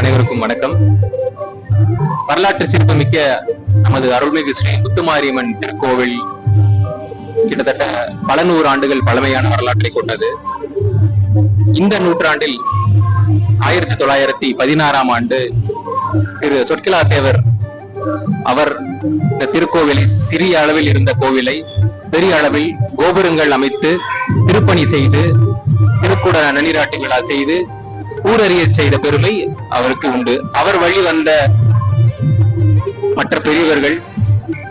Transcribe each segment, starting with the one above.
அனைவருக்கும் வணக்கம். வரலாற்று சிறப்புமிக்க நமது அருள்மிகு ஸ்ரீ முத்துமாரியம்மன் திருக்கோவில் கிட்டத்தட்ட பல நூறு ஆண்டுகள் பழமையான வரலாற்றை கொண்டது. இந்த நூற்றாண்டில் ஆயிரத்தி தொள்ளாயிரத்தி பதினாறாம் ஆண்டு திரு சொற்கிலா தேவர் அவர் இந்த திருக்கோவிலை சிறிய அளவில் இருந்த கோவிலை பெரிய அளவில் கோபுரங்கள் அமைத்து திருப்பணி செய்து திருக்குட நனிராட்டு விழா செய்து ஊரறிய செய்த பெருமை அவருக்கு உண்டு. அவர் வழி வந்த மற்ற பெரியவர்கள்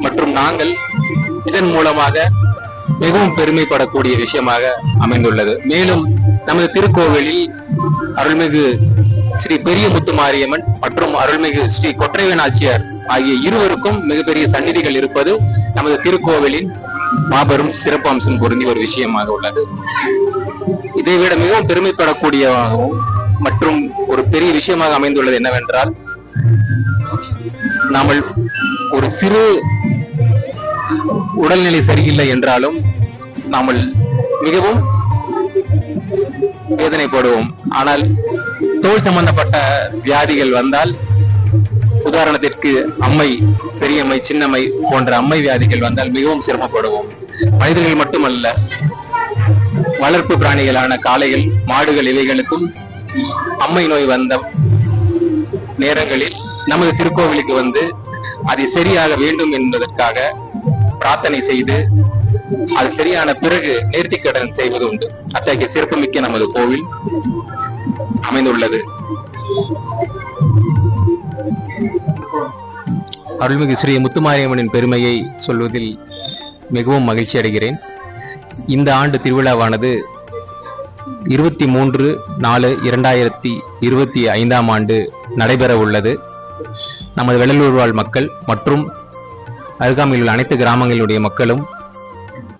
மற்றும் நாங்கள் இதன் மூலமாக மிகவும் பெருமைப்படக்கூடிய விஷயமாக அமைந்துள்ளது. மேலும் நமது திருக்கோவிலில் அருள்மிகு ஸ்ரீ பெரிய முத்துமாரியம்மன் மற்றும் அருள்மிகு ஸ்ரீ கொற்றைவனாச்சியார் ஆகிய இருவருக்கும் மிகப்பெரிய சந்நிதிகள் இருப்பது நமது திருக்கோவிலின் மாபெரும் சிறப்பம்சம் பொருந்திய ஒரு விஷயமாக உள்ளது. இதை விட மிகவும் பெருமைப்படக்கூடியதாகவும் மற்றும் ஒரு பெரிய விஷயமாக அமைந்துள்ளது என்னவென்றால் நாம ஒரு சிறு உடல்நிலை சரியில்லை என்றாலும் நாமல் மிகவும் வேதனைப்படுவோம். ஆனால் தோல் சம்பந்தப்பட்ட வியாதிகள் வந்தால் உதாரணத்திற்கு அம்மை பெரியம்மை சின்னம்மை போன்ற அம்மை வியாதிகள் வந்தால் மிகவும் சிரமப்படுவோம். மனிதர்கள் மட்டுமல்ல வளர்ப்பு பிராணிகளான காளைகள் மாடுகள் இவைகளுக்கும் அம்மை நோய் வந்த நேரங்களில் நமது திருக்கோவிலுக்கு வந்து அது சரியாக வேண்டும் என்பதற்காக பிரார்த்தனை செய்து அது சரியான பிறகு நேர்த்திக்கடன் செய்வது உண்டு. அத்தகைய சிறப்புமிக்க நமது கோவில் அமைந்துள்ளது. அருள்மிகு ஸ்ரீ முத்துமாரியம்மனின் பெருமையை சொல்வதில் மிகவும் மகிழ்ச்சி அடைகிறேன் இந்த ஆண்டு திருவிழாவானது இருபத்தி மூன்று நாலு இரண்டாயிரத்தி இருபத்தி ஐந்தாம் ஆண்டு நடைபெற உள்ளது. நமது வெள்ளலூர் வாழ் மக்கள் மற்றும் அருகாமையில் உள்ள அனைத்து கிராமங்களுடைய மக்களும்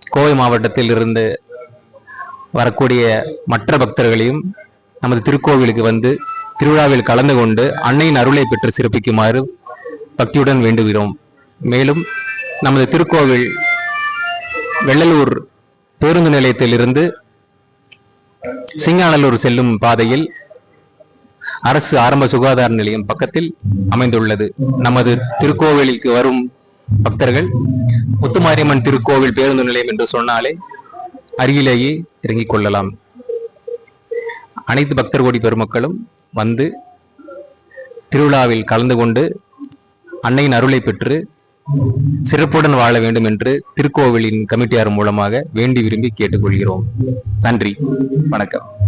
கோவை மாவட்டத்தில் இருந்து வரக்கூடிய மற்ற பக்தர்களையும் நமது திருக்கோவிலுக்கு வந்து திருவிழாவில் கலந்து கொண்டு அன்னையின் அருளை பெற்று சிறப்பிக்குமாறு பக்தியுடன் வேண்டுகிறோம். மேலும் நமது திருக்கோவில் வெள்ளலூர் பேருந்து நிலையத்திலிருந்து சிங்காநல்லூர் செல்லும் பாதையில் அரசு ஆரம்ப சுகாதார நிலையம் பக்கத்தில் அமைந்துள்ளது. நமது திருக்கோவிலுக்கு வரும் பக்தர்கள் முத்துமாரியம்மன் திருக்கோவில் பேருந்து நிலையம் என்று சொன்னாலே அருகிலேயே இறங்கிக் கொள்ளலாம். அனைத்து பக்தர் கோடி பெருமக்களும் வந்து திருவிழாவில் கலந்து கொண்டு அன்னையின் அருளை பெற்று சிறப்புடன் வாழ வேண்டும் என்று திருக்கோவிலின் கமிட்டியார் மூலமாக வேண்டி விரும்பி கேட்டுக்கொள்கிறோம். நன்றி. வணக்கம்.